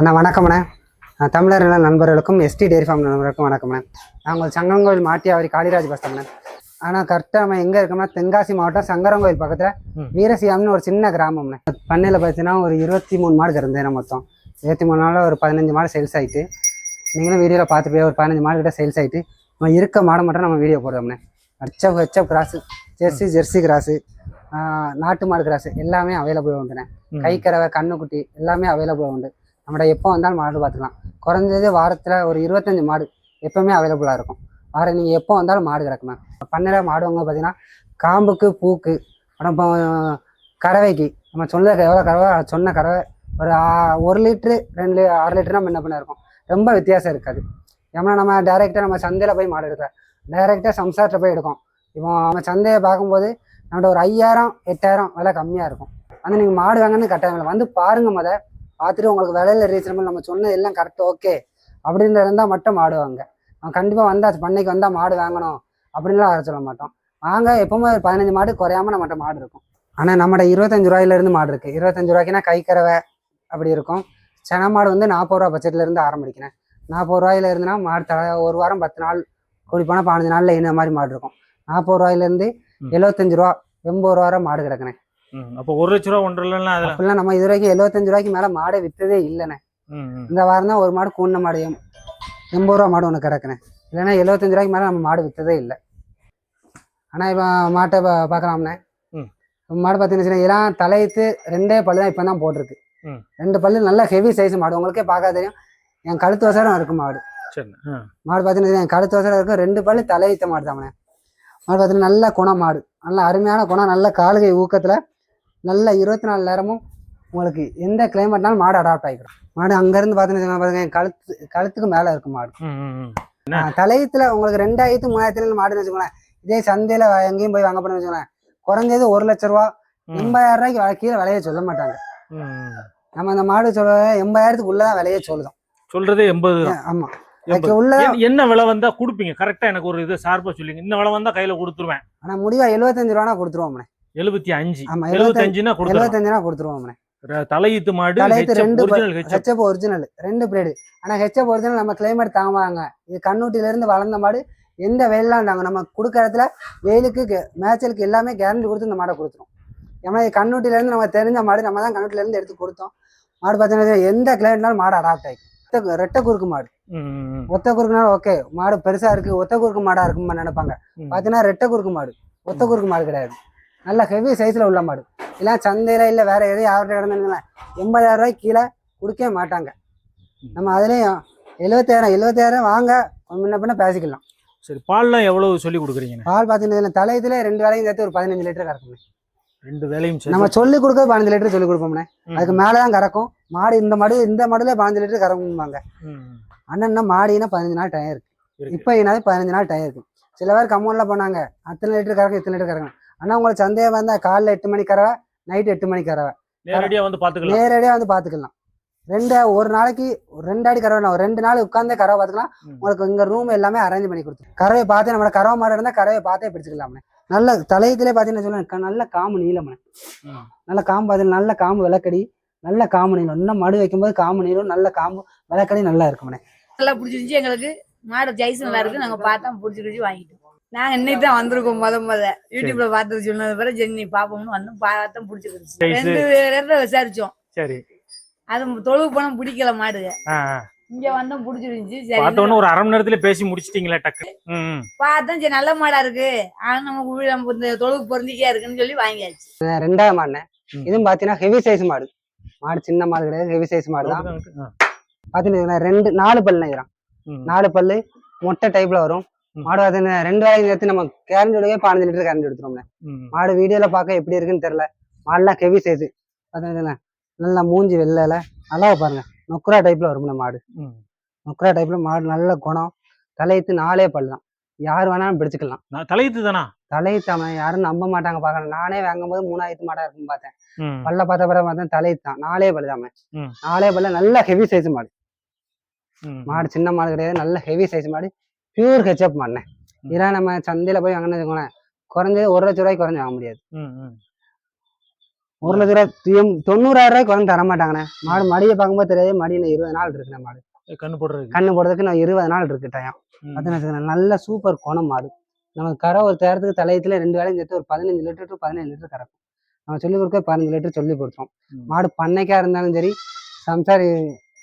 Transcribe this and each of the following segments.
அண்ணா வணக்கம்ண்ணே. நான் தமிழர் நல நண்பர்களுக்கும் எஸ்டி டேரி ஃபார்ம் நண்பர்களுக்கும் வணக்கம்ண்ணே. நாங்கள் சங்கரங்கோயில் மாட்டியாவரி காளிராஜ் பஸ்தாங்கண்ணே ஆனால் கரெக்டாக நம்ம எங்கே இருக்கோம்னா தென்காசி மாவட்டம் சங்கரங்கோயில் பக்கத்தில். வீரசியாம்னு ஒரு சின்ன கிராமம்ண்ணே. பண்ணையில் பார்த்தீங்கன்னா ஒரு இருபத்தி மூணு மாடு கிடந்தேன் மொத்தம். இருபத்தி மூணு நாளில் ஒரு பதினஞ்சு மாடு சேல்ஸ் ஆகிட்டு நீங்களும் வீடியோவில் பார்த்து போய் ஒரு பதினஞ்சு மாடு கிட்ட சேல்ஸ் ஆகிட்டு நம்ம இருக்க மாடை மட்டும் நம்ம வீடியோ போடுவோம்ண்ணே HF HF cross Jersey Jersey cross நாட்டு மாடு கிராஸு எல்லாமே அவைலபிள் உண்டுண்ணே. கை கறவை கண்ணுக்குட்டி எல்லாமே அவைலபிள் உண்டு. நம்மகிட்ட எப்போ வந்தாலும் மாடு பார்த்துக்கலாம். குறைஞ்சது வாரத்தில் ஒரு இருபத்தஞ்சு மாடு எப்போவுமே அவைலபிளாக இருக்கும். வாரம் நீங்கள் எப்போ வந்தாலும் மாடு கிடக்குமா? பண்ணையில் மாடு வாங்க பார்த்தீங்கன்னா காம்புக்கு பூக்கு அப்புறம் கறவைக்கு. நம்ம சொன்ன எவ்வளோ கறவை? அது சொன்ன கறவை ஒரு ஒரு லிட்ரு ரெண்டு லி- ஆறு லிட்டர் நம்ம என்ன பண்ண இருக்கும்? ரொம்ப வித்தியாசம் இருக்காது. ஏன்னா நம்ம டேரெக்டாக நம்ம சந்தையில் போய் மாடு எடுக்கிறோம் டைரெக்டாக சம்சாரத்தில் போய் எடுக்கும். இப்போ நம்ம சந்தையை பார்க்கும்போது நம்மகிட்ட ஒரு ஐயாயிரம் எட்டாயிரம் விலை கம்மியாக இருக்கும். அந்த நீங்கள் மாடு வாங்கன்னு கட்டாயம் வந்து பாருங்கள் முத பார்த்துட்டு உங்களுக்கு விலையில ரீசனபிள் நம்ம சொன்னது எல்லாம் கரெக்ட் ஓகே அப்படின்ற இருந்தால் மட்டும் மாடு வாங்க. அவன் கண்டிப்பாக வந்தால் பண்ணைக்கு வந்தால் மாடு வாங்கணும் அப்படின்லாம் வர சொல்ல மாட்டோம். வாங்க எப்பவுமே ஒரு பதினஞ்சு மாடு குறையாம நம்மகிட்ட மாடு இருக்கும். ஆனால் நம்மகிட்ட இருபத்தஞ்சு ரூபாயிலேருந்து மாடு இருக்குது இருபத்தஞ்சு ரூபாய்க்குனா கை கறவை அப்படி இருக்கும். சென மாடு வந்து நாற்பது ரூபா பட்ஜெட்ல இருந்து ஆரம்பிக்கிறேன் நாற்பது ரூபாயில இருந்துன்னா மாடு தலை ஒரு வாரம் பத்து நாள் கூடி போனால் பதினஞ்சு நாளில் இந்த மாதிரி மாடு இருக்கும். நாற்பது ரூபாயிலேருந்து. எழுபத்தஞ்சு ரூபா எண்பது ரூபா மாடு கிடக்குனே. ம். அப்போ ஒரு லட்ச ரூபா ஒன்றரை அப்படிலாம் நம்ம இது வரைக்கும் எழுபத்தஞ்சு ரூபாய்க்கு மேலே மாடே விற்றதே இல்லைண்ணே. இந்த வாரம் தான் ஒரு மாடு கூண்ண மாடு எம்- எண்பது ரூபா மாடு ஒன்று கிடக்குனே இல்லைன்னா எழுபத்தஞ்சு ரூபாய்க்கு மேலே நம்ம மாடு விற்றதே இல்லை. ஆனால் இப்போ மாட்டை பார்க்கலாம்ண்ணே. மாடு பார்த்தீங்கன்னா இதெல்லாம் தலையத்து ரெண்டே பல்லு தான் இப்போ தான் போட்டிருக்கு. ரெண்டு பல்லு நல்ல ஹெவி சைஸ் மாடு. உங்களுக்கே பார்க்க தெரியும். என் கழுத்து வசரம் இருக்கு மாடு. மாடு பார்த்தீங்கன்னா என் கழுத்து வசரம் இருக்கும் ரெண்டு பல்லு தலையத்த மாடு தானே மாடு பார்த்தீங்கன்னா நல்ல குணம் மாடு. நல்ல அருமையான குணம் நல்ல காலுகை ஊக்கத்தில் நல்ல இருபத்தி நாலு நேரமும் உங்களுக்கு எந்த கிளைமேட்னாலும் மாடு அடாப்ட் ஆகிக்கிறோம் மாடு அங்கேருந்து பார்த்தீங்கன்னா பாருங்க கழுத்து கழுத்துக்கு மேலே இருக்கும் மாடு. தலையத்துல உங்களுக்கு ரெண்டாயிரத்து மூணாயிரத்துல மாடுன்னு வச்சுக்கோங்களேன். இதே சந்தையில எங்கேயும் போய் வாங்க போனோம்னு வச்சுக்கோங்களேன். குறைஞ்சது ஒரு லட்ச ரூபா. எண்பதாயிரம் ரூபாய்க்கு கீழே விலையை சொல்ல மாட்டாங்க. நம்ம அந்த மாடு சொல்ல எண்பதாயிரத்துக்கு உள்ளதான் விலையே சொல்லுதோம். சொல்றதே எண்பது ஆமா. என்ன- விலை வந்தா கொடுப்பீங்க? கரெக்டா எனக்கு ஒரு இது சார்பா சொல்லுங்க. இந்த விலை வந்தா கையில கொடுத்துருவேன். ஆனா முடிவா எழுபத்தஞ்சு ரூபானா கொடுத்துருவோம்ண்ணே எழுபத்தி அஞ்சு. எழுபத்தஞ்சுனா கொடுத்துருவேன் எழுபத்தஞ்சுனா கொடுத்துருவோம்ண்ணே தலையீத்து மாடு ரெண்டு ஹெச்எப் ஒரிஜினல் ரெண்டு பிரேடு ஆனா ஹெச்எப் ஒரிஜினல் நம்ம கிளைமேட் தாங்குவாங்க. இது கண்ணூட்டில இருந்து வளர்ந்த மாடு எந்த வெயிலாம் தாங்க நம்ம கொடுக்குற இடத்துல வெயிலுக்கு மேய்ச்சலுக்கு எல்லாமே கேரண்டி கொடுத்து இந்த மாடை கொடுத்துரும். ஏன்னா இது கண்ணூட்டில இருந்து நம்ம தெரிஞ்ச மாடு நம்ம தான் கண்ணூட்டில இருந்து எடுத்து கொடுத்தோம். மாடு பார்த்தீங்கன்னா எந்த கிளைமேட்னாலும் மாடு அடாப்ட் ஆகிக்கும் ரெட்டை- குறுக்கு மாடு. ஒத்த குறுக்குனாலும் ஓகே மாடு பெருசா இருக்கு ஒத்த குறுக்கு மாடா இருக்குன்னு நினைப்பாங்க. பார்த்தீங்கன்னா ரெட்டை குறுக்கு மாடு. ஒத்த குறுக்கு மாடு கிடையாது. நல்ல ஹெவி சைஸ்ல உள்ள மாடு. இல்லை சந்தையில இல்லை வேற எதையும் யார்கிட்ட கிடந்துங்களேன் எண்பதாயிரம் ரூபாய்க்கு கீழே கொடுக்கவே மாட்டாங்க. நம்ம அதுலயும் எழுபத்தாயிரம் எழுபத்தாயிரம் வாங்க. முன்ன பின்ன பேசிக்கலாம். சரி பால்லாம் எவ்வளவு சொல்லி கொடுக்குறீங்க பால் பார்த்தீங்கன்னா தலையத்துல ரெண்டு வேலையும் சேர்த்து ஒரு பதினஞ்சு லிட்டர் கறக்கும் ரெண்டு வேலையும் நம்ம சொல்லி கொடுக்க பதினஞ்சு லிட்டர் சொல்லி கொடுப்போம்ண்ணே. அதுக்கு மேலதான் கறக்கும். மாடு இந்த மாடு இந்த மாடுல பதினஞ்சு லிட்டர் கறக்கும்பாங்க. அண்ணன்னா மாடினா பதினஞ்சு நாள் டயம் இருக்கு. இப்போ என்னது பதினஞ்சு நாள் டயம் இருக்கு. சில பேர் கம்மௌண்ட்ல போனாங்க. அத்தனை லிட்டர் கறக்கும் இத்தனை லிட்டர் கறக்கும். ஆனா உங்களுக்கு சந்தேகம் வந்தா காலைல எட்டு மணி கறவை நைட் எட்டு மணி கறவை நேரடியா வந்து பாத்துக்கலாம். நேரடியாக வந்து பார்த்துக்கலாம் ரெண்டு ஒரு நாளைக்கு ஒரு ரெண்டு அடி கறவை ஒரு ரெண்டு நாள் உட்காந்தே கறவை பார்த்துக்கலாம். உங்களுக்கு இங்க ரூம் எல்லாமே அரேஞ்ச் பண்ணி கொடுத்துரும் கறவை பார்த்து நம்மளோட கறவை மாடு இருந்தால் கறவை பார்த்தே பிடிச்சிக்கலாம்ண்ணே நல்ல தலையத்திலே பார்த்தீங்கன்னா சொல்லுங்க நல்ல காம்பு நீளம்ண்ணே. நல்ல காம்பு பார்த்தீங்கன்னா நல்ல காம்பு விளக்கடி. நல்ல காம்பு நீளம். இன்னும் மடு வைக்கும்போது காம்பு நீளம் நல்ல காம்பு விளக்கடி நல்லா இருக்கும்ண்ணே நல்லா பிடிச்சிருந்துச்சு எங்களுக்கு. மாடு ஜெய்ஸ் நல்லா இருக்கு. நாங்க பார்த்தா பிடிச்சிருச்சு வாங்கிட்டோம். நாங்க இன்னைக்கு தான் வந்திருக்கோம் முத முத. யூடியூப்ல பார்த்து சொன்னது பிறகு நீ பாப்போம்னு வந்து பார்த்தா பிடிச்சிருந்துச்சு. ரெண்டு இடத்துல விசாரிச்சோம். சரி. அது தொழுவு போனா பிடிக்கல மாடு ஆ. இங்க வந்தோம் பிடிச்சிருந்துச்சு. சரி ஒரு அரை மணி நேரத்துல பேசி முடிச்சிட்டீங்களா டக்கு. ம், ம். பார்த்தா சரி நல்ல மாடா இருக்கு. ஆனா நம்ம உள்ள நம்ம இந்த தொழுவு பொருந்திக்கா இருக்குன்னு சொல்லி வாங்கியாச்சு. ரெண்டாவது மாடுண்ணே. ம். இதுவும் பார்த்தீங்கன்னா ஹெவி சைஸ் மாடு. மாடு சின்ன மாடு கிடையாது ஹெவி சைஸ் மாடு தான். ஆ. பார்த்தீங்கன்னா ரெண்டு நாலு பல்லு நெய்கிறான் ம். நாலு பல்லு மொட்டை டைப்ல வரும். மாடு பார்த்தீங்கன்னா ரெண்டு வேலையும் சேர்த்து நம்ம கேரண்டோடவே பதினஞ்சு லிட்டர் கரண்ட் எடுத்துருவோம்ண்ணே ம். மாடு வீடியோல பார்க்க எப்படி இருக்குன்னு தெரியல. மாடுலாம் ஹெவி சைஸ் பார்த்தீங்கன்னா நல்லா மூஞ்சி வெள்ளையில. நல்லா பாருங்க. நொக்குரா டைப்ல வரும்ண்ணே மாடு. ம். நொக்குரா டைப்ல மாடு நல்ல குணம். தலையத்து நாலே பல் தான். யார் வேணாலும் பிடிச்சிக்கலாம். தலையீத்து தானா? தலையத்தாம யாரும் நம்ப மாட்டாங்க பார்க்கணும். நானே வாங்கும்போது மூணாயிரத்து மாடா இருக்குன்னு பார்த்தேன். பல்ல பார்த்த பிறகு பார்த்தேன் தலையத்து தான். நாலே பல் ம். நாலே பல்ல நல்ல ஹெவி சைஸ் மாடு. மாடு சின்ன மாடு கிடையாது. நல்ல ஹெவி சைஸ் மாடு. பியூர் ஹெச்அப் மாடுண்ணே ம். இதெல்லாம் நம்ம சந்தையில போய் வாங்கினது வச்சுக்கோங்களேன் குறைஞ்சது ஒரு லட்ச ரூபாய்க்கு குறைஞ்சு வாங்க முடியாது. ஒரு லட்ச ரூபா தொண்ணூ- தொண்ணூறாயிரம் ரூபாய்க்கு வந்து தர மாட்டாங்கண்ணே. மாடு மடியை பார்க்கும்போது தெரியாது மடி இன்னும் இருபது நாள் இருக்குண்ணே மாடு. கண்ணு போடுறதுக்கு? கண்ணு போடுறதுக்கு நான் இருபது நாள் இருக்கு டயம். பார்த்தீங்கன்னா நல்ல சூப்பர் குணம் மாடு. நம்ம கரை ஒரு தேரத்துக்கு தலையத்துல ரெண்டு வேலையும் சேர்த்து ஒரு பதினஞ்சு லிட்டர் டு பதினேழு லிட்டர் கறக்கும். நம்ம சொல்லி கொடுக்க பதினஞ்சு லிட்டர் சொல்லி கொடுத்தோம். மாடு பண்ணைக்கா இருந்தாலும் சரி சம்சாரி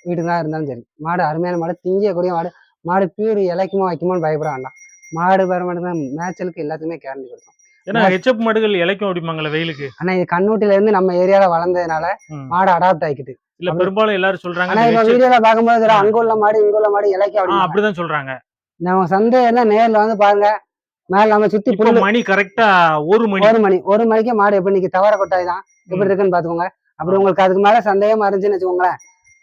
வீட்டுக்கா இருந்தாலும் சரி மாடு அருமையான மாடு திங்கக்கூடிய மாடு. மாடு பீடு இலைக்குமா வைக்குமோன்னு பயப்பட வேண்டாம். மாடு வர மாட்டேங்க மேய்ச்சலுக்கு எல்லாத்துக்குமே கேரண்டி கொடுத்தோம். ஏன்னா ஹெச்எப் மாடுகள் இலைக்கும் அப்படிம்பாங்களே வெயிலுக்கு? ஆனா இது கண்ணூட்டில இருந்து நம்ம ஏரியால வளர்ந்ததுனால. மாடு அடாப்ட் ஆகிக்குது இல்ல பெரும்பாலும் எல்லாரும் சொல்றாங்க ஆனா இப்ப வீடியோல பார்க்கும்போது இதெல்லாம் அங்க உள்ள மாடு இங்க உள்ள மாடு இலைக்கு ஆ, அப்படி அப்படிதான் சொல்றாங்க. நம்ம சந்தை என்ன? நேர்ல வந்து பாருங்க. மேல நம்ம சுத்தி புல்லு மணி கரெக்டா ஒரு மணி. ஒரு மணி. ஒரு மணிக்கு மாடு எப்படி நிக்கு தவற கொட்டாய் தான் எப்படி இருக்குன்னு பாத்துக்கோங்க அப்படி உங்களுக்கு அதுக்கு மேல சந்தேகமா இருந்துச்சுன்னு வச்சுக்கோங்களேன்.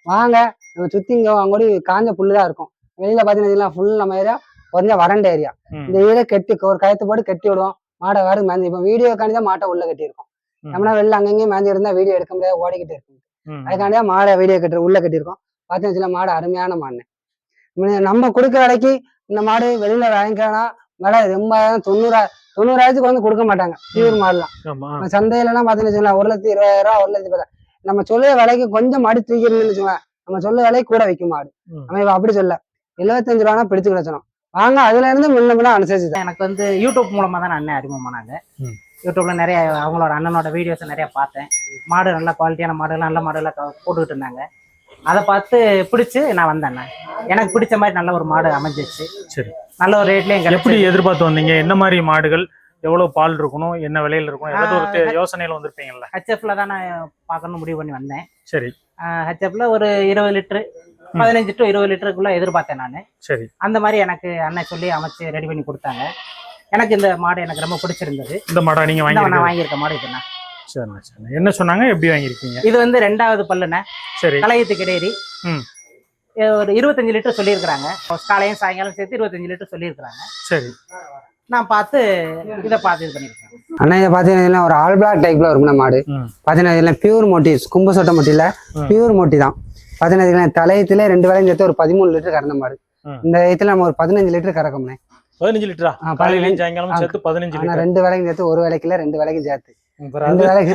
வாங்க நம்ம சுத்தி இங்க அங்கோடி காஞ்ச புல்லு தான் இருக்கும். வெளியில பாத்தீங்கன்னா ஃபுல் நம்ம ஏரியா கொஞ்சம் வறண்ட ஏரியா. இந்த ஏரியா கட்டி ஒரு கயத்து போட்டு கட்டி விடுவோம். மாடை வேறு மேஞ்சி இப்போ வீடியோ காண்டி தான் மாட்டை உள்ள கட்டி இருக்கும் ம். நம்மளா வெளில அங்கங்கேயும் மேஞ்சி இருந்தா வீடியோ எடுக்க முடியாது ஓடிக்கிட்டு இருக்கும். அதுக்காண்டியா மாடை வீடியோ கட்டி உள்ள கட்டியிருக்கோம். பார்த்தீங்கன்னு வச்சுக்கோங்களேன், மாடு அருமையான மாடு. நம்ம கொடுக்குற விலைக்கு இந்த மாடு வெளியில வாங்கிக்கலாம் விலை எண்பதாயிரம் தொண்ணூறா தொண்ணூறாயிரத்துக்கு வந்து கொடுக்க மாட்டாங்க. பியூர் மாடுலாம் ஆமா. நம்ம சந்தையில எல்லாம் பாத்தீங்கன்னு வச்சுக்கோங்களேன், ஒரு லட்சத்தி இருபதாயிரம் ரூபா ஒரு லட்சத்தி பத்தாயிரம். நம்ம சொல்லுற விலைக்கு கொஞ்சம் மாடு தூக்கிடணும்னு வச்சுக்கோங்க. நம்ம சொல்ல விலைக்கு கூட விற்கும் மாடு. நம்ம அப்படி சொல்ல. எழுபத்தஞ்சு ரூபா பிடிச்சு கிடச்சணும் வாங்க அதுல இருந்து முன்ன பின்ன அனுசரிச்சு தான். எனக்கு வந்து யூடியூப் மூலமா தான் அண்ணன் அறிமுகமானாங்க. யூடியூப்ல நிறைய அவங்களோட அண்ணனோட வீடியோஸ் நிறைய பார்த்தேன். மாடு நல்ல குவாலிட்டியான மாடுலாம் நல்ல மாடுலாம் க- போட்டுக்கிட்டு இருந்தாங்க. அதை பார்த்து பிடிச்சு நான் வந்தேன் அண்ணா. எனக்கு பிடிச்ச மாதிரி நல்ல ஒரு மாடு அமைஞ்சிச்சு. சரி. நல்ல ஒரு ரேட்லயும் எப்படி எதிர்பார்த்து வந்தீங்க? என்ன மாதிரி மாடுகள்? எவ்வளவு பால் இருக்கணும்? என்ன விலையில இருக்கணும்? ஏதாவது ஒரு யோசனையில வந்திருப்பீங்கல்ல? ஹெச்எஃப்ல தான் நான் பார்க்கணும்னு முடிவு பண்ணி வந்தேன். சரி. ஹெச்எஃப்ல ஒரு இருபது லிட்டரு பதினஞ்சு டு இருபது லிட்டருக்குள்ள எதிர்பார்த்தேன் நான். சரி. அந்த மாதிரி எனக்கு அண்ணன் சொல்லி அமைச்சு ரெடி பண்ணி கொடுத்தாங்க. எனக்கு இந்த மாடு எனக்கு ரொம்ப பிடிச்சிருந்தது. இந்த மாடா நீங்க இந்த நான் வாங்கியிருக்க மாடு இதுண்ணா சரிண்ணா சரிண்ணா. என்ன சொன்னாங்க? எப்படி வாங்கியிருக்கீங்க? இது வந்து ரெண்டாவது பல்லுண்ணே. சரி. கலையத்து கிடையாது ம். ஒரு இருபத்தஞ்சு லிட்டர் சொல்லியிருக்கிறாங்க. காலையும் சாயங்காலம் சேர்த்து இருபத்தஞ்சு லிட்டர் சொல்லியிருக்கிறாங்க. சரி. நான் பார்த்து இதை பார்த்து இது பண்ணியிருக்கேன். அண்ணா இதை பாத்தீங்கன்னா ஒரு ஆல் பிளாக் டைப்ல இருக்கும் மாடு. ம். பாத்தீங்கன்னா இதுல பியூர் மோட்டி கும்ப சொட்டை மோட்டில ம். பியூர் மோட்டி தான். பாத்தீங்கன்னா இதுல தலையத்துல ரெண்டு வேலையும் சேர்த்து ஒரு பதிமூணு லிட்டர் கறந்த மாடு. இந்த இதுல நம்ம ஒரு பதினஞ்சு லிட்டர் கறக்கோம்னே பதினஞ்சு லிட்டரா? காலையிலையும் பதினஞ்சு. சாயங்காலம். சேர்த்து பதினஞ்சு ஆனா லிட்டர். ரெண்டு வேலைக்கும் சேர்த்து ஒரு வேலைக்குல ரெண்டு வேலைக்கும் சேர்த்து. ரெண்டு. வேலைக்கு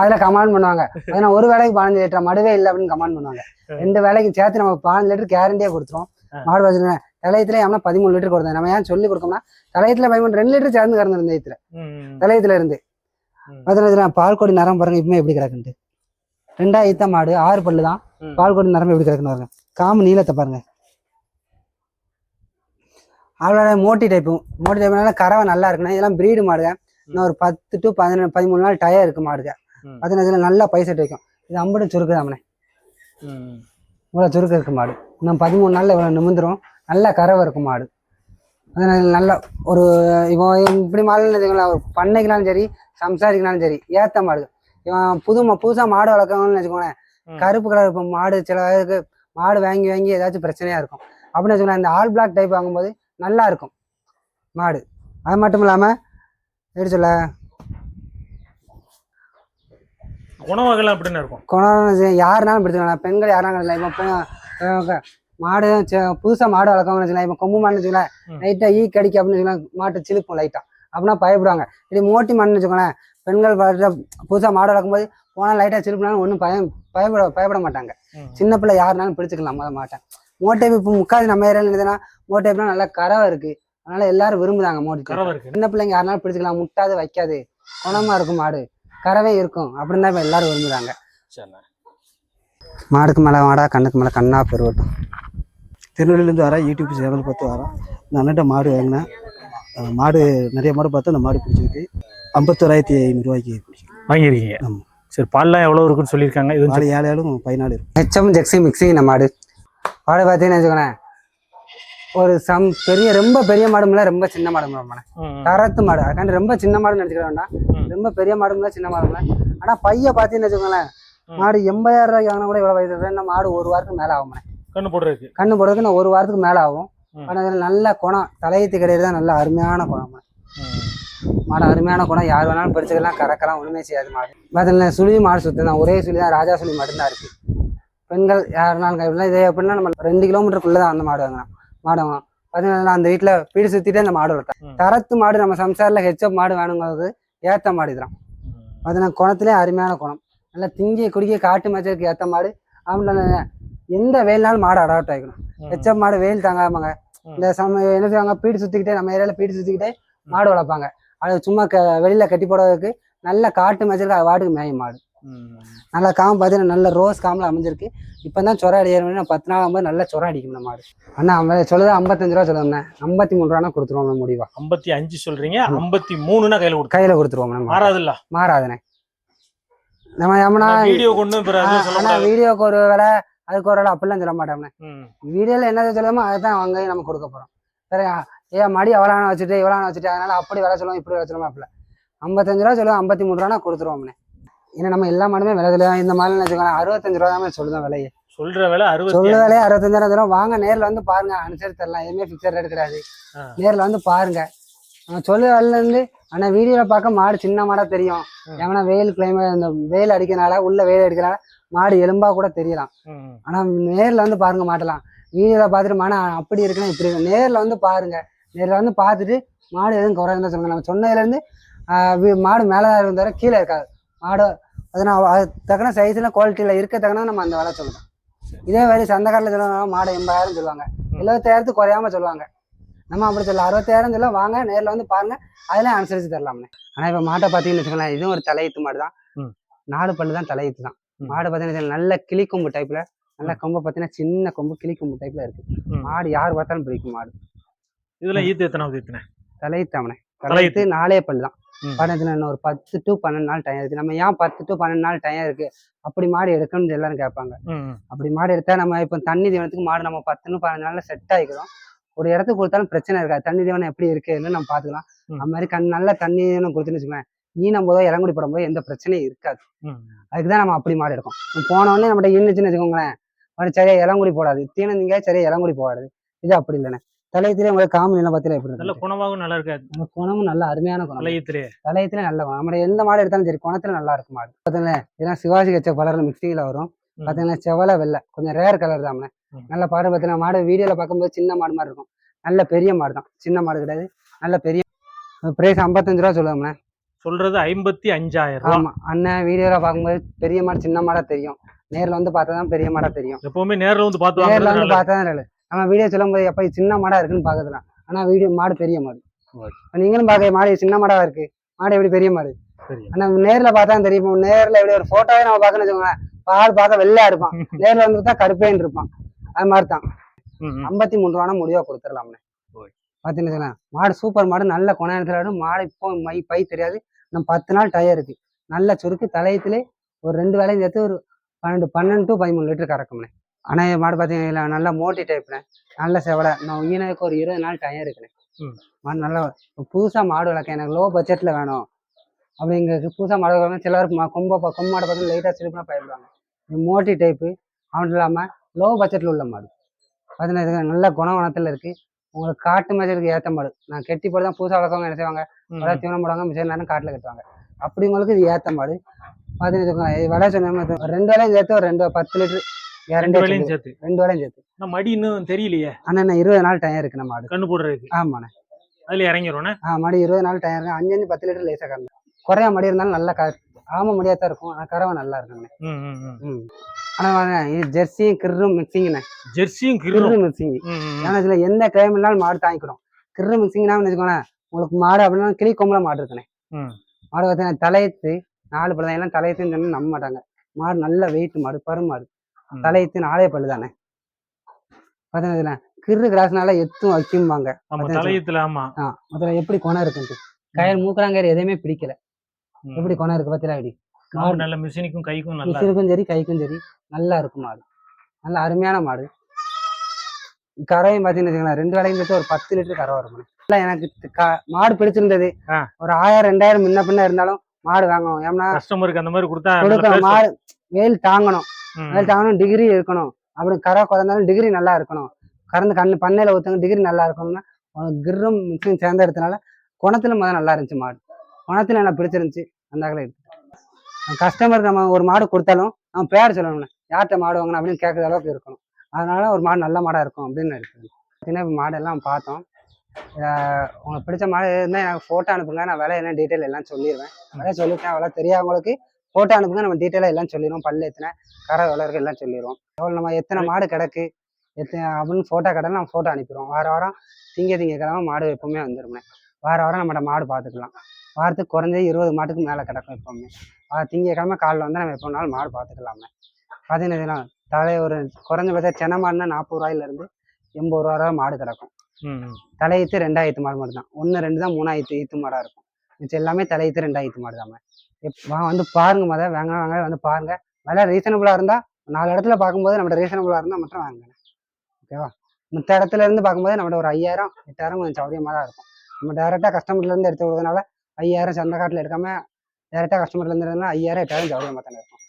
அதுல கமாண்ட் பண்ணுவாங்க. ஏன்னா ஒரு வேலைக்கு பதினஞ்சு லிட்டர் மடுவே இல்லை அப்படின்னு கமாண்ட் பண்ணுவாங்க. ரெண்டு வேலைக்கு சேர்த்து நம்ம பதினஞ்சு லிட்டர் கேரண்டியா கொடுத்துரும். மாடு வச்சுருங்க தலையத்துல எவனா பதிமூணு லிட்டர் கொடுத்தேன் நம்ம ஏன் சொல்லி கொடுக்கோம்னா தலையத்துல பதிமூணு ரெண்டு லிட்டர் சேர்ந்து கறந்து இந்த இதுல. ம், தலையத்துல இருந்து. பதினஞ்சு பால் கொடி நரம் பாருங்க இப்பவுமே எப்படி கிடக்குன்ட்டு. ரெண்டா ஈத்த மாடு ஆறு பல்லு தான் ம். பால் கொடி நரம் எப்படி கிடக்குன்னு பாருங்க. காமு நீளத்தை பாருங்க. அவளோட மோட்டி டைப்பு மோட்டி டைப்னால கறவை நல்லா இருக்குண்ணா இதெல்லாம் பிரீடு மாடுங்க. இன்னும் ஒரு பத்து டு பதினொன்று பதிமூணு நாள் டயர் இருக்கு மாடுங்க. பதினஞ்சுல நல்லா பைசட் வைக்கும். இது அம்புட்டு சுருக்கு தாமனே ம். இவ்வளோ சுருக்கு இருக்கு மாடு. இன்னும் பதிமூணு நாள்ல இவ்வளோ நிமிந்துரும் நல்ல கறவை இருக்கும் மாடு. அதனால நல்ல ஒரு இப்போ இப்படி மாடுன்னு வச்சுக்கோங்களேன். ஒரு பண்ணைக்குனாலும் சரி சம்சாரிக்குனாலும் சரி ஏத்த மாடு இவன் புது மா- புதுசா மாடு வளர்க்கணும்னு வச்சுக்கோங்களேன். கருப்பு கலர் இப்போ மாடு சில பேருக்கு மாடு வாங்கி வாங்கி ஏதாச்சும் பிரச்சனையா இருக்கும். அப்படின்னு வச்சுக்கோங்களேன் இந்த ஆல் பிளாக் டைப் வாங்கும்போது நல்லா இருக்கும் மாடு. அது மட்டும் இல்லாம எப்படி சொல்ல? உணவகலாம் அப்படின்னு இருக்கும்? கொண்டாந்து யாருனாலும் பிடிச்சிக்கலாம் பெண்கள் யாருனாலும் இப்போ மாடு ச- புதுசா மாடு வளர்க்கணும்னு வச்சுக்கலாம் இப்போ கொம்பு மாடுன்னு வச்சுக்கலாம் ம். லைட்டா ஈ கடிக்கு அப்படின்னு வச்சுக்கலாம் மாட்டு சிலுப்பும் லைட்டா அப்படின்னா பயப்படுவாங்க. இது மோட்டி மாடுன்னு வச்சுக்கோங்களேன் பெண்கள் வளர்த்த புதுசா மாடு வளர்க்கும்போது போனால் லைட்டா சிலுப்புனாலும் ஒன்றும் பயம் பயப்பட பயப்பட மாட்டாங்க. சின்ன பிள்ளை யாருனாலும் பிடிச்சிக்கலாம் முத மாட்டேன் மோட்டைப் இப்போ முக்காது நம்ம ஏரியாவில் இருந்ததுன்னா மோட்டைப்னா நல்லா கறவை இருக்கு. அதனால எல்லாரும் கறவை இருக்கு. சின்ன பிள்ளைங்க யாருனாலும் பிடிச்சிக்கலாம் முட்டாது வைக்காது. குணமா இருக்கும் மாடு. கறவை இருக்கும். அப்படின்னு தான் இப்போ எல்லாரும் விரும்புறாங்க. மாடுக்கு மேலே மாடா கண்ணுக்கு மேலே கண்ணா பெருவட்டும் திருநெல்வேலியிலேருந்து வரேன் யூடியூப் சேனல் பார்த்து வரேன் இந்த அண்ணன்ட்ட மாடு வாங்கினேன். மாடு நிறைய மாடு பார்த்து அந்த மாடு பிடிச்சிருக்கு. ஐம்பத்தோராயிரத்தி ஐநூறுரூவாய்க்கு பிடிச்சிருக்கு. வாங்கியிருக்கீங்க? ஆமா. சரி பால்லாம் எவ்வளவு இருக்குன்னு சொல்லியிருக்காங்க. இது மாடு ஏழு ஏழும் பதினாலு இருக்கும் ஹெச்எம் ஜெக்ஸி மிக்ஸி இந்த மாடு மாடு பார்த்தீங்கன்னு வச்சுக்கோங்களேன் ஒரு சம் பெரிய ரொம்ப பெரிய மாடும் இல்லை ரொம்ப சின்ன மாடும் தரத்து மாடு. அதுக்காண்டி ரொம்ப சின்ன மாடுன்னு நினச்சிக்க வேண்டாம். ரொம்ப பெரிய மாடும் இல்லை சின்ன மாடும் இல்லை ஆனால் பைய பார்த்தீங்கன்னு வச்சுக்கோங்களேன். மாடு எண்பதாயிரம் ரூபாய்க்கு வாங்கினா கூட இவ்வளோ வயசு என்ன மாடு ஒரு வாரத்துக்கு மேலே ஆகும் கண்ணு போடுறதுக்கு. கண்ணு போடுறதுக்கு நான் ஒரு வாரத்துக்கு மேலே ஆகும். ஆனால் அதில் நல்ல குணம். தலையத்து கிடையாது தான் நல்ல அருமையான குணம். மாடு அருமையான குணம் யார் வேணாலும் படிச்சுக்கலாம் கறக்கலாம் ஒண்ணுமே செய்யாது மாடு. பார்த்தீங்கன்னா சுழி மாடு சுத்தம் தான் ஒரே சுழி தான் ராஜா சுழி மட்டும்தான் இருக்கு. பெண்கள் யாருனாலும் கைவிடலாம். இது எப்படின்னா நம்ம ரெண்டு கிலோமீட்டருக்குள்ள தான் அந்த மாடு வாங்கலாம். மாடு வாங்கலாம். பார்த்தீங்கன்னா அந்த வீட்டில் வீடு சுத்திட்டு அந்த மாடு வளர்த்தேன். தரத்து மாடு நம்ம சம்சாரில் ஹெச்எப் மாடு வேணுங்கிறது ஏத்த மாடு இதுதான். ம். பார்த்தீங்கன்னா குணத்துலேயே அருமையான குணம் நல்லா திங்கி குடிக்க காட்டு மேய்ச்சலுக்கு ஏற்ற மாடு. அவன் எந்த வெயில்னாலும் மாடு அடாப்ட் ஆகிக்கணும் எச்ச மாடு வெயில் தாங்காமங்க. இந்த சம என்ன செய்வாங்க பீடு சுற்றிக்கிட்டே நம்ம ஏரியாவில் பீடு சுற்றிக்கிட்டே மாடு வளர்ப்பாங்க. அது சும்மா க வெளியில் கட்டி போடுறதுக்கு நல்ல காட்டு மேய்ச்சலுக்கு அது வாட்டுக்கு மேயும் மாடு. நல்லா காம்பு பார்த்தீங்கன்னா நல்ல ரோஸ் காம்பில் அமைஞ்சிருக்கு. இப்போ தான் சொர அடிக்கிற பத்து நாள் ஆகும்போது நல்லா சொர அடிக்கும் மாடு. அண்ணா அவன் சொல்லுது ஐம்பத்தஞ்சு ரூபா சொல்லுவோம்ண்ணே ஐம்பத்தி மூணு ரூபா கொடுத்துருவோம் முடிவா? ஐம்பத்தி அஞ்சு சொல்றீங்க ஐம்பத்தி மூணுனா கையில கொடுத்து கையில் கொடுத்துருவோம் நம்ம. மாறாதுல்ல. மாறாதுண்ணே. நம்ம எம்மனா வீடியோ கொண்டு ஆனால். வீடியோக்கு ஒரு வேலை அதுக்கு ஒரு வேலை அப்படிலாம் சொல்ல மாட்டோம்ண்ணே. வீடியோவில் என்ன சொல்லுமோ அதை தான் அவங்க நம்ம கொடுக்க போகிறோம் சரி ஏ மடி எவ்வளோ வச்சுட்டு எவ்வளோ வச்சுட்டு அதனால அப்படி வேலை சொல்லுவோம் இப்படி வேலை சொல்லுவோம் அப்படி ஐம்பத்தஞ்சு ரூபா சொல்லுவோம் ஐம்பத்தி மூணு ரூபா கொடுத்துருவோம்ண்ணே ஏன்னா நம்ம எல்லா மாடுமே விலை சொல்லுவோம். இந்த மாதிரி வச்சுக்கோங்க அறுபத்தஞ்சு ரூபா தான் சொல்லுதான் விலையே. சொல்ற வேலை அறுபத்தி சொல்ல விலையே அறுபத்தஞ்சாயிரம் தரும் வாங்க நேரில் வந்து பாருங்க. அனுசரித்து தரலாம். எதுவுமே ஃபிக்ஸட் ரேட் கிடையாது. நேரில் வந்து பாருங்க. நம்ம சொல்ல வரல இருந்து ஆனா வீடியோல பார்க்க மாடு சின்ன மாடா தெரியும். ஏன்னா வெயில் கிளைமேட் இந்த வெயில் அடிக்கிறனால உள்ள வெயில் அடிக்கிறனால மாடு எலும்பா கூட தெரியலாம். ம். ஆனா நேர்ல வந்து பாருங்க மாட்டலாம் வீடியோல பார்த்துட்டு மன அப்படி இருக்குன்னா இப்படி இருக்கு. நேர்ல வந்து பாருங்க. நேர்ல வந்து பார்த்துட்டு மாடு எதுவும் குறையுதுன்னு சொல்லுங்க. நம்ம சொன்னதுல இருந்து ஆஹ் வி- மாடு மேலே இருந்தார கீழே இருக்காது. மாடு அதனால அது தக்கன சைஸ்ல குவாலிட்டியில இருக்க தக்கன நம்ம அந்த வேலை சொல்லலாம் இதே மாதிரி சந்தைக்காரில் சொல்லுவாங்க மாடு எண்பதாயிரம் சொல்லுவாங்க. எழுபத்தாயிரத்துக்கு குறையாம சொல்லுவாங்க. நம்ம அப்படி சொல்ல அறுபத்தாயிரம் சொல்ல வாங்க நேர்ல வந்து பாருங்க அதெல்லாம் அனுசரிச்சு தரலாம்னே. ஆனா இப்ப மாட்டை பார்த்தீங்கன்னு வச்சுக்கோங்களேன் இதுவும் ஒரு தலையீத்து மாடு தான். நாலு பல்லு தான் தலையீத்து தான். மாடு பார்த்தீங்கன்னா நல்ல கிளி கொம்பு டைப்ல நல்ல கொம்பு பார்த்தீங்கன்னா சின்ன கொம்பு கிளி கொம்பு டைப்ல இருக்கு. ம். மாடு யார் பார்த்தாலும் பிடிக்கும் மாடு. இதுல ஈத்து எத்தனாவது ஈத்துனே? தலையீத்து அவனே தலையீத்து. தலையீத்து நாலே பல்லு தான். ம். பன்னெண்டு இன்னும் ஒரு பத்து டு பன்னெண்டு நாள் டைம் இருக்கு. நம்ம ஏன் பத்து டு பன்னெண்டு நாள் டைம் இருக்கு? அப்படி மாடு எடுக்கணும்னு எல்லாரும் கேட்பாங்க. அப்படி மாடு எடுத்தா நம்ம இப்போ தண்ணி தீவனத்துக்கு மாடு நம்ம பத்துன்னு பதினஞ்சு நாள்ல செட் ஆகிக்கிறோம் ஒரு இடத்துக்கு கொடுத்தாலும் பிரச்சனை இருக்காது. தண்ணி தீவனம் எப்படி இருக்குன்னு நம்ம பாத்துக்கலாம். அது மாதிரி கண் நல்ல தண்ணி தீவனம் கொடுத்துன்னு வச்சுக்கோங்களேன். ஈனம் போதோ இறங்குடி போடும்போது எந்த பிரச்சனையும் இருக்காது. ம். அதுக்கு தான் நம்ம அப்படி மாடு எடுக்கும் போன உடனே நம்மகிட்ட ஈனுச்சுன்னு வச்சுக்கோங்களேன். சரியா இளங்குடி போடாது. தீனம் நீங்க சரியா இளங்குடி போடாது. இது அப்படி இல்லைண்ணே. தலையத்திலே உங்களுக்கு காமி நிலம் பத்தில எப்படி நல்ல குணமாகவும் நல்லா இருக்காது. குணமும் நல்ல அருமையான குணம். நல்ல ஈத்துலயே தலையத்துல நல்ல நம்ம எந்த மாடு எடுத்தாலும் சரி குணத்துல நல்லா இருக்கும் மாடு. பார்த்தீங்களா இதெல்லாம் சிவாஜி கச்ச கலர்ல மிக்சிங்ல வரும். பார்த்தீங்கன்னா செவலை வெள்ளை. கொஞ்சம் ரேர் கலர் தான். நல்ல பாரு பார்த்தீங்கன்னா மாடு வீடியோல பார்க்கும்போது சின்ன மாடு மாதிரி இருக்கும். நல்ல பெரிய மாடு தான். சின்ன மாடு கிடையாது. நல்ல பெரிய பிரைஸ் ஐம்பத்தஞ்சு ரூபா சொல்லுவாங்கண்ணே சொல்றது ஐம்பத்தி அஞ்சாயிரம் ஆமா. அண்ணன் வீடியோல பார்க்கும்போது பெரிய மாடு சின்ன மாடா தெரியும். நேர்ல வந்து பார்த்தா தான் பெரிய மாடா தெரியும். எப்பவுமே நேர்ல வந்து பார்த்து நேர்ல வந்து. பார்த்தா தான் நம்ம வீடியோ சொல்லும்போது எப்ப இது சின்ன மாடா இருக்குன்னு பார்க்கலாம் ஆனா வீடியோ மாடு பெரிய மாடு. நீங்களும் பார்க்க மாடு சின்ன மாடா இருக்கு. மாடு எப்படி பெரிய மாடு? சரி ஆனா நேர்ல பார்த்தா தான் தெரியும். நேர்ல எப்படி ஒரு போட்டோவே நம்ம பார்க்கணும்னு வச்சுக்கோங்களேன். பால் பார்க்க வெள்ளையா இருப்பான். நேர்ல வந்து பார்த்தா கருப்பேன்னு இருப்பான். அது மாதிரி தான். ஐம்பத்தி மூணு ரூபானா முடிவா கொடுத்துடலாம்ண்ணே ஓகே. பார்த்தீங்கன்னு. மாடு சூப்பர் மாடு நல்ல குணத்துல ஆடும் மாடு இப்போ மை பை தெரியாது. நம்ம பத்து நாள் டயர் இருக்கு. நல்ல சுருக்கு தலையத்திலே ஒரு ரெண்டு வேலையும் சேர்த்து ஒரு பன்னெண்டு பன்னெண்டு டு பதிமூணு லிட்டர் கறக்கும்ண்ணே ஆனால் என் மாடு பார்த்தீங்கன்னா நல்ல மோட்டி டைப்ண்ணே நல்ல செவலை. நான் ஈனக்கு ஒரு இருபது நாள் டயர் இருக்குண்ணே. ம். மாடு நல்ல புதுசாக மாடு வளர்க்க எனக்கு லோ பட்ஜெட்டில் வேணும் அப்படிங்கிறது புதுசாக மாடு வளர்க்க சிலருக்கு மா- கொம்ப கொம்பு மாடை பார்த்து லைட்டாக சிரிப்புனா பயப்படுவாங்க. இது மோட்டி டைப்பு அவன் இல்லாமல் லோ பட்ஜெட்டில் உள்ள மாடு. பார்த்தீங்கன்னா இது நல்ல குணவனத்தில் இருக்கு. உங்களுக்கு காட்டு மேஜருக்கு ஏற்ற மாடு. நான் கெட்டி போட்டு தான் புதுசாக வளர்க்கவங்க என்ன செய்வாங்க. வள தீவனம் போடுவாங்க மிச்சம் நேரம் காட்டில் கட்டுவாங்க. அப்படி உங்களுக்கு இது ஏற்ற மாடு. பார்த்தீங்கன்னா விலை சொன்ன ரெண்டு வேலையும் சேர்த்து ஒரு ரெண்டு பத்து லிட்டர் ரெண்டு வேலையும் சேர்த்து. ரெண்டு வேலையும் சேர்த்து. ஆனா மடி இன்னும் தெரியலையே? என்ன இருபது நாள் டயம் இருக்கு நம்ம மாடு. கண்ணு போடுறதுக்கு ஆமாண்ணே. அதுல இறங்கிடுவோண்ணே ஆ மாடு இருபது நாள் டயம் இருக்கு. அஞ்சு பத்து லிட்டர் லேசாக கறந்து. குறையா மடி இருந்தாலும் நல்லா க ஆம முடியா தான் இருக்கும். ஆனால் கறவை நல்லா இருக்குண்ணே ஆனால் இது ஜெர்சியும் கிர்ரும் மிக்சிங்கண்ணே. ஜெர்சியும் கிரும் கிர்ரு மிக்சிங். ஏன்னா இதுல எந்த டைம் மாடு தாங்கிக்கிறோம் கிர்ரு மிக்சிங்னா வச்சுக்கோங்களேன் உங்களுக்கு மாடு அப்படின்னா கிளி கொம்புல மாடு இருக்குண்ணே. மாடு பார்த்தீங்கன்னா தலையத்து நாலு பல்லு எல்லாம் தலையத்துன்னு சொன்னா நம்ப மாட்டாங்க. மாடு நல்ல வெயிட் மாடு பரு மாடு. ம். தலையத்து நாலே பல்லு தானே? பார்த்தீங்கன்னா கிர்ரு கிராஸ்னால எத்தும் வைக்கும்பாங்க. தலையத்துல ஆமா. ஆ முதல்ல எப்படி குணம் இருக்குன்ட்டு. கயல் மூக்கலாங்கயிறு எதையுமே பிடிக்கல. எப்படி குணம் இருக்கு பார்த்தீங்களா இப்படி நல்ல மிஷினுக்கும் கைக்கும் மிசிலுக்கும் சரி கைக்கும் சரி நல்லா இருக்கும் மாடு. நல்ல அருமையான மாடு. கறவையும் பார்த்தீங்கன்னு வச்சுக்கோங்களேன் ரெண்டு வேலையும் சேர்த்து ஒரு பத்து லிட்டர் கறவை இருக்கும் எனக்கு மாடு பிடிச்சிருந்தது. ஒரு ஆயிரம் ரெண்டாயிரம் முன்ன பின்ன இருந்தாலும் மாடு வாங்கணும். ஏன்னா கஸ்டமருக்கு அந்த மாதிரி கொடுத்தா மாடு வெயில் தாங்கணும். ம், டிகிரி இருக்கணும் அப்படி கறவை குறைந்தாலும் டிகிரி நல்லா இருக்கணும். கறந்து கண்ணு பண்ணையில ஒருத்தவங்க டிகிரி நல்லா இருக்கணும்னா உனக்கு மிக்சிங் சேர்ந்த இடத்துனால குணத்துல மொதல் நல்லா இருந்துச்சு மாடு. குணத்துல எனக்கு பிடிச்சிருந்துச்சு. அந்த அகல கஸ்டமர் நம்ம ஒரு மாடு கொடுத்தாலும் நம்ம பேர் சொல்லணும்ல. யார்கிட்ட மாடு வாங்கணும் அப்படின்னு கேட்குற அளவுக்கு இருக்கணும். அதனால ஒரு மாடு நல்ல மாடா இருக்கும் அப்படின்னு இருக்குது சின்ன மாடெல்லாம் பார்த்தோம். உங்களுக்கு பிடிச்ச மாடு இருந்தால் எனக்கு ஃபோட்டோ அனுப்புங்க. நான் விலை என்ன டீட்டெயில் எல்லாம் சொல்லிடுவேன் விலை சொல்லிட்டேன். விலை தெரியாதவங்களுக்கு ஃபோட்டோ அனுப்புங்க நம்ம டீட்டெயிலாக எல்லாம் சொல்லிடுவோம் பல்லு எத்தனை கரை எவ்வளோ இருக்கு எல்லாம் சொல்லிடுவோம் எவ்வளோ நம்ம எத்தனை மாடு கிடக்கு எத்தனை அப்படின்னு ஃபோட்டோ கிடக்கு நம்ம ஃபோட்டோ அனுப்பிடுவோம். வார வாரம் திங்க திங்கக்கிழமை மாடு எப்பவுமே வந்துருமே. வார வாரம் நம்மகிட்ட மாடு பார்த்துக்கலாம் வாரத்துக்கு குறைஞ்சது இருபது மாட்டுக்கு மேலே கிடக்கும் எப்பவுமே. திங்கக்கிழமை காலைல வந்து நம்ம எப்போ வேணாலும் மாடு பார்த்துக்கலாமே பார்த்தீங்கன்னா தலை ஒரு குறைஞ்சபட்ச சென்னை மாடுனா நாற்பது ரூபாயிலேருந்து எண்பது ரூபா வரை மாடு கிடக்கும். தலையீத்து ரெண்டாயிரத்து மாடு மட்டும் தான் ஒன்று ரெண்டு தான் மூணாயிரத்து ஈத்து மாடாக இருக்கும். மிச்சம் எல்லாமே தலையீத்து ரெண்டாயிரத்து மாடு தான் வாங்க வந்து பாருங்க மொதல் வாங்க வாங்க வந்து பாருங்க. விலை ரீசனபுளாக இருந்தால் நாலு இடத்துல பார்க்கும்போது நம்மகிட்ட ரீசனபுளாக இருந்தால் மட்டும் வாங்க ஓகேவா மற்ற இடத்துல இருந்து பார்க்கும்போது நம்மகிட்ட ஒரு ஐயாயிரம் எட்டாயிரம் கொஞ்சம் சௌரியமாக தான் இருக்கும். நம்ம டேரெக்டாக கஸ்டமர்லேருந்து எடுத்து கொடுக்கறதுனால ஐயாயிரம் சந்த காட்டில் எடுக்காம டேரெக்டாக கஸ்டமர்லேருந்து இருந்தால் ஐயாயிரம் எட்டாயிரம் சௌரியமாக தானே இருக்கும்.